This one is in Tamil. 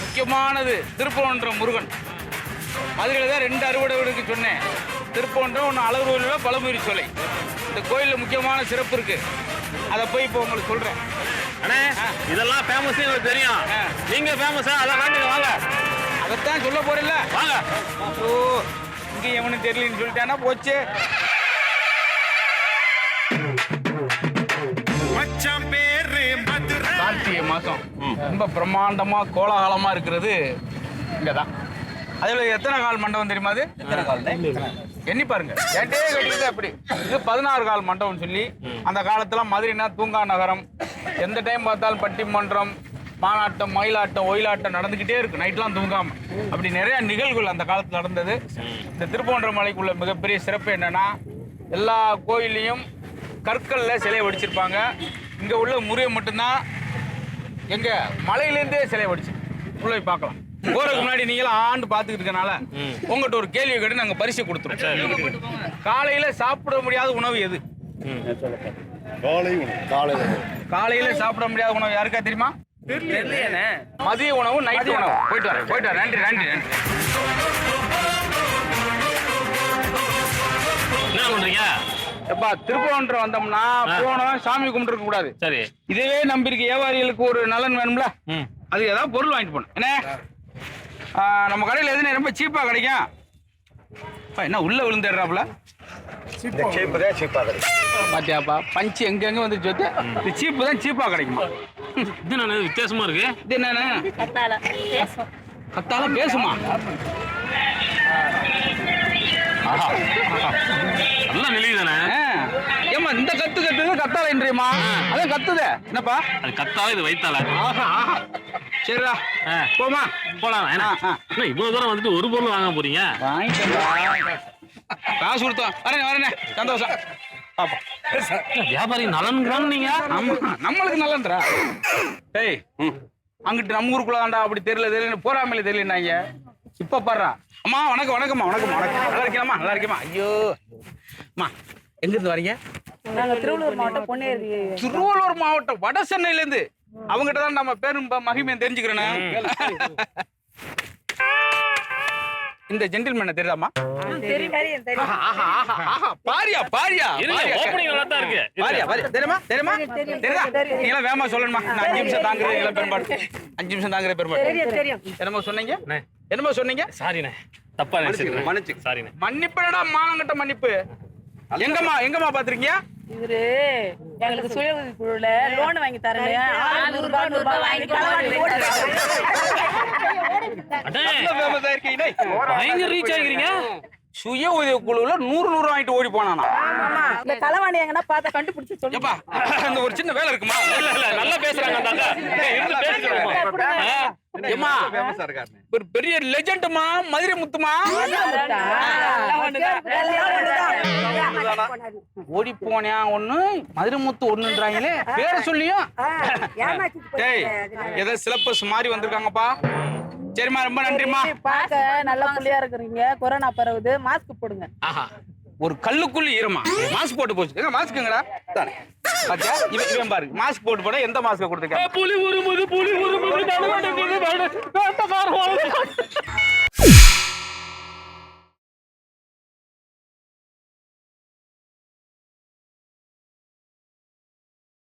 முக்கியமானது திருப்பரங்குன்றம் முருகன். மதுரையில் தான் ரெண்டு அறுவடை வீடுக்கு சொன்னேன். திருப்பரங்குன்றம் ஒன்று அழகு பழமுயிரி சோலை. இந்த கோயிலில் முக்கியமான சிறப்பு இருக்கு. அதை போய் இப்போ உங்களுக்கு சொல்கிறேன் அண்ணே இதெல்லாம் ஃபேமஸ் எனக்கு தெரியும். ஆ. நீங்க ஃபேமஸா அதை காட்டுங்க வாங்க. அதைத்தான் சொல்ல போறேன்ல. வாங்க. ஓ இங்கே எவனும் தெரியலன்னு சொல்லிட்டானா போச்சு. ரொம்ப பிரம்மாண்டமா கோலாகலமா இருக்கிறது இங்கே தான் அதில் எத்தனை கால் மண்டபம் தெரியுமா அது? எத்தனை கால்? எண்ணி பாருங்க. ஏட்டே கட்டிக்கிட்டு அப்படி. இது பதினாறு கால் மண்டபம் சொல்லி அந்த காலத்துல மதுரைனா தூங்கா நகரம். எந்த டைம் பார்த்தாலும் பட்டிமன்றம் மாநாட்டம் மயிலாட்டம் ஒயிலாட்டம் நடந்துக்கிட்டே இருக்கு. நைட்லாம் தூங்காம. அப்படி நிறைய நிகழ்வுகள் அந்த காலத்தில் நடந்தது. இந்த திருப்போன்ற மலைக்குள்ள மிகப்பெரிய சிறப்பு என்னன்னா எல்லா கோயில்லையும் கற்கல்ல சிலை வடிச்சிருப்பாங்க. இங்க உள்ள முருகன் மட்டும்தான் எங்க மலையிலேருந்தே சிலை வடிச்சு. உள்ள போய் பார்க்கலாம். போறதுக்கு முன்னாடி நீங்களும் ஆண்டு பார்த்துக்கிட்டு இருக்கனால உங்கள்கிட்ட ஒரு கேள்வி கேட்டு நாங்கள் பரிசு கொடுத்துருவோம். காலையில சாப்பிட முடியாத உணவு எது? காலையில. சாப்பிட முடியாத உணவு யாருக்கா தெரியுமா? மதிய உணவு நைட் உணவு. போயிட்டு வரேன் போயிட்டு வரேன். நன்றி நன்றி நன்றி. எப்பா திருப்பவன்றம் வந்தோம்னா போனோம் சாமி கும்பிட்டு கூடாது. சரி. இதுவே நம்பியிருக்க வியாபாரிகளுக்கு ஒரு நலன் வேணும்ல? அது ஏதாவது பொருள் வாங்கிட்டு போகணும். என்ன? நம்ம கடையில் எதுனா ரொம்ப சீப்பாக கிடைக்கும்? அப்பா, என்ன உள்ள விழுந்துடுறாப்புல? பாத்தியாப்பா பஞ்சு எங்க எங்க வந்துச்சு வந்து இது சீப்பு தான் சீப்பா கிடைக்குமா? இது என்ன வித்தியாசமா இருக்கு? இது என்னன்னு கத்தால பேசுமா? ஆஹா. நல்லா ஆ. ஏம்மா இந்த கத்து கத்துது கத்தால என்றியம்மா அதான் கத்துதே. என்னப்பா? அது கத்தால இது வைத்தால சரிடா. போமா போலாம். என்ன? இவ்வளவு தூரம் வந்துட்டு ஒரு பொருள் வாங்க போறீங்க? காசு கொடுத்தோம். வரேன் வரேனே சந்தோஷம். வியாபாரி நலன்கிறான் நீங்க? நம்மளுக்கு நல்லன்றா டேய் அங்கிட்டு நம்ம ஊருக்குள்ள அப்படி தெரியல தெரியல போறாமல தெரியலனாங்க இப்ப பாடுறா. அம்மா வணக்கம் வணக்கம்மா வணக்கம். வணக்கம். நல்லா இருக்கீங்களா நல்லா இருக்கேம்மா ஐயோ. அம்மா எங்க இருந்து வரீங்க? நாங்க திருவள்ளூர் மாவட்டம் பொன்னேரி திருவள்ளூர் மாவட்டம் வட சென்னையில இருந்து அவங்ககிட்ட தான் நம்ம பேரும் மகிமையும் தெரிஞ்சுக்கிறேனே. இந்த ஜென்டில்மேனை தெரியுதாம்மா? தெரியும் பாரியா பாரியா நல்லா தான் இருக்கு. பாரியா பாரியா. தெரியுமா. நீங்க வேகமா சொல்லணுமா நான் அஞ்சு நிமிஷம் தாங்குறது எல்லாம் பெரும்பாடு. அஞ்சு நிமிஷம் தாங்குற பெரும்பாடு. தெரியும் தெரியும். என்னமோ சொன்னீங்க. என்னமோ சொன்னீங்க? சாரிண்ணே. தப்பா நினைச்சிருக்கேன். மன்னிச்சு. சாரிண்ணே. மன்னிப்புடா மானங்கட்ட மன்னிப்பு. எங்கம்மா எங்கம்மா பாத்திருக்கீங்க? இவரு எங்களுக்கு சுய உதவி குழுல லோன் வாங்கி தரேன் நூறு ரூபாய் நூறு ரூபாய் வாங்கி பயங்கர ரீச் ஆகிறீங்க சுய உதவி குழுவுல நூறு நூறு வாங்கிட்டு ஓடி போனானா? இந்த களவாணி எங்கன்னா பார்த்தா கண்டுபிடிச்சு சொல்லு ஏப்பா அந்த ஒரு சின்ன வேலை இருக்குமா? இல்ல இல்ல நல்லா பேசுறாங்க அந்த இருந்து ஏம்மா ஒரு பெரிய லெஜெண்டுமா மதுரை முத்துமா? ஓடி போனியா ஒண்ணு மதுரை முத்து ஒண்ணுன்றாங்களே. பேரை சொல்லியும். ஏதோ சிலபஸ் மாறி வந்திருக்காங்கப்பா. சரிம்மா ரொம்ப நன்றிம்மா. பார்க்க நல்ல புள்ளியா இருக்கிறீங்க. கொரோனா பரவுது. மாஸ்க் போடுங்க. ஒரு கல்லுக்குள்ள ஈரமா? மாஸ்க் போட்டு போச்சு. எங்க மாஸ்க்குங்கடா தானே. ஓகே இவன் இவன் பாரு மாஸ்க் போட்டு போட எந்த மாஸ்க் கொடுத்துருக்கேன்? புலி உருமுது புலி உருமுது